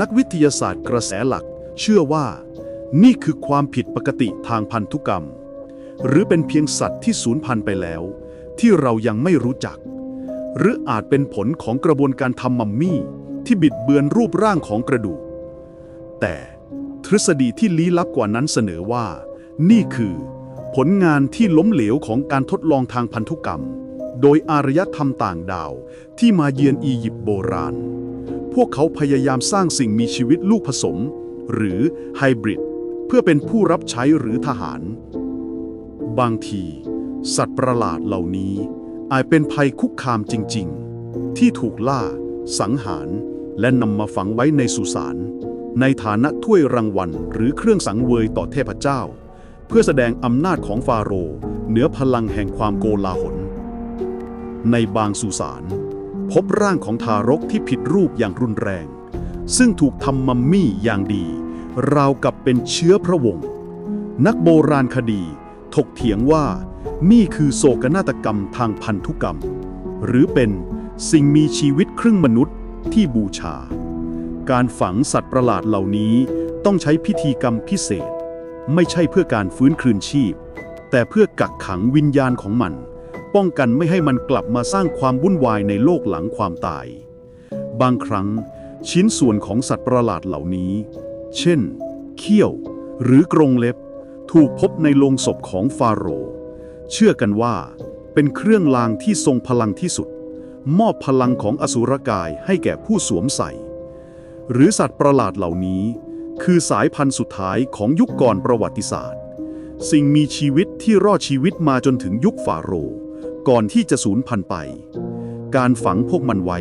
นักวิทยาศาสตร์กระแสหลัก เชื่อว่า นี่คือความผิดปกติทางพันธุกรรม หรือเป็นเพียงสัตว์ที่สูญพันธุ์ไปแล้ว ที่เรายังไม่รู้จัก หรืออาจเป็นผลของกระบวนการทำมัมมี่ ที่บิดเบือนรูปร่างของกระดูก แต่ทฤษฎีที่ลี้ลับกว่านั้นเสนอว่า นี่คือ ผลงานที่ล้มเหลวของการทดลองทางพันธุกรรม โดยอารยธรรมต่างดาวที่มาเยือนอียิปต์โบราณ พวกเขาพยายามสร้างสิ่งมีชีวิตลูกผสม หรือไฮบริดเพื่อเป็นผู้รับใช้หรือทหาร บางที สัตว์ประหลาดเหล่านี้อาจเป็นภัยคุกคามจริง ๆ ที่ถูกล่า สังหาร และนำมาฝังไว้ในสุสานในฐานะถ้วยรางวัลหรือเครื่องสังเวยต่อเทพเจ้า เพื่อแสดงอำนาจของฟาโรห์เหนือพลังแห่งความโกลาหล ในบางสุสาน พบร่างของทารกที่ผิดรูปอย่างรุนแรง ซึ่งถูกทำมัมมี่อย่างดี ราวกับเป็นเชื้อพระวงศ์นักโบราณคดี ถกเถียงว่านี่คือโศกนาฏกรรมทางพันธุกรรม หรือเป็นสิ่งมีชีวิตครึ่งมนุษย์ที่บูชา การฝังสัตว์ประหลาดเหล่านี้ต้องใช้พิธีกรรมพิเศษ ไม่ใช่เพื่อการฟื้นคืนชีพ แต่เพื่อกักขังวิญญาณของมัน ป้องกันไม่ให้มันกลับมาสร้างความวุ่นวายในโลกหลังความตาย บางครั้ง ชิ้นส่วนของสัตว์ประหลาดเหล่านี้ เช่น เขี้ยว หรือกรงเล็บ ถูกพบในโลงศพของฟาโรห์เชื่อกันว่า เป็นเครื่องรางที่ทรงพลังที่สุด มอบพลังของอสุรกายให้แก่ผู้สวมใส่ หรือสัตว์ประหลาดเหล่านี้ คือสายพันธุ์สุดท้ายของยุคก่อนประวัติศาสตร์ สิ่งมีชีวิตที่รอดชีวิตมาจนถึงยุคฟาโรห์ ก่อนที่จะสูญพันธุ์ไป การฝังพวกมันไว้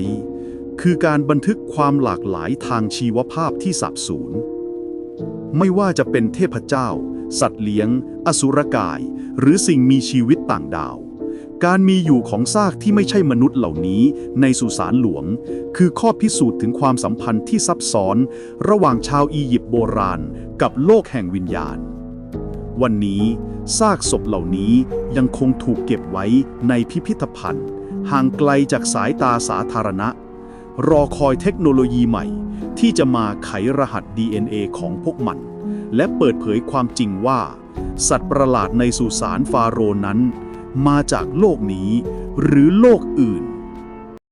คือการบันทึกความหลากหลายทางชีวภาพที่สับสูญ ไม่ว่าจะเป็นเทพเจ้า สัตว์เลี้ยง อสุรกาย หรือสิ่งมีชีวิตต่างดาว การมีอยู่ของซากที่ไม่ใช่มนุษย์เหล่านี้ในสุสานหลวง คือข้อพิสูจน์ถึงความสัมพันธ์ที่ซับซ้อน ระหว่างชาวอียิปต์โบราณ กับโลกแห่งวิญญาณ วันนี้ซากศพเหล่านี้ยังคงถูกเก็บไว้ในพิพิธภัณฑ์ ห่างไกลจากสายตาสาธารณะ รอคอยเทคโนโลยีใหม่ ที่จะมาไขรหัส DNA ของพวกมัน และเปิดเผยความจริงว่า สัตว์ประหลาดในสุสานฟาโรนั้น มาจากโลกนี้หรือโลกอื่น